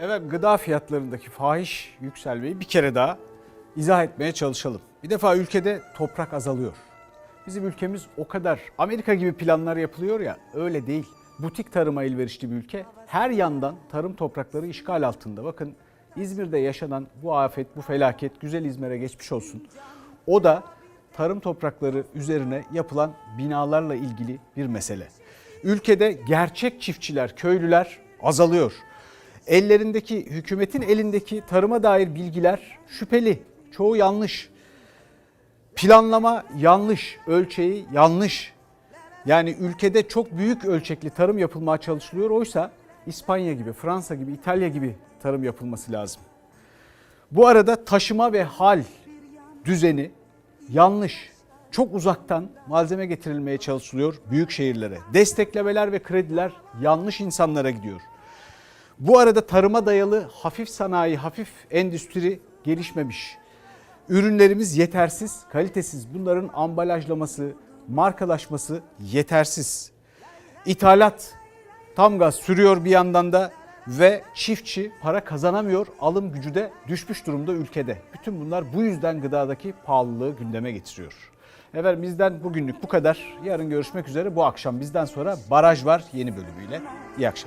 Evet gıda fiyatlarındaki fahiş yükselmeyi bir kere daha izah etmeye çalışalım. Bir defa ülkede toprak azalıyor. Bizim ülkemiz o kadar Amerika gibi planlar yapılıyor ya öyle değil. Butik tarıma elverişli bir ülke. Her yandan tarım toprakları işgal altında. Bakın İzmir'de yaşanan bu afet, bu felaket güzel İzmir'e geçmiş olsun. O da tarım toprakları üzerine yapılan binalarla ilgili bir mesele. Ülkede gerçek çiftçiler, köylüler azalıyor. Ellerindeki, hükümetin elindeki tarıma dair bilgiler şüpheli, çoğu yanlış. Planlama yanlış, ölçeği yanlış. Yani ülkede çok büyük ölçekli tarım yapılmaya çalışılıyor. Oysa İspanya gibi, Fransa gibi, İtalya gibi tarım yapılması lazım. Bu arada taşıma ve hal düzeni yanlış. Çok uzaktan malzeme getirilmeye çalışılıyor büyük şehirlere. Desteklemeler ve krediler yanlış insanlara gidiyor. Bu arada tarıma dayalı hafif sanayi, hafif endüstri gelişmemiş. Ürünlerimiz yetersiz, kalitesiz. Bunların ambalajlaması, markalaşması yetersiz. İthalat tam gaz sürüyor bir yandan da ve çiftçi para kazanamıyor. Alım gücü de düşmüş durumda ülkede. Bütün bunlar bu yüzden gıdadaki pahalılığı gündeme getiriyor. Efendim bizden bugünlük bu kadar. Yarın görüşmek üzere. Bu akşam bizden sonra Baraj var yeni bölümüyle. İyi akşamlar.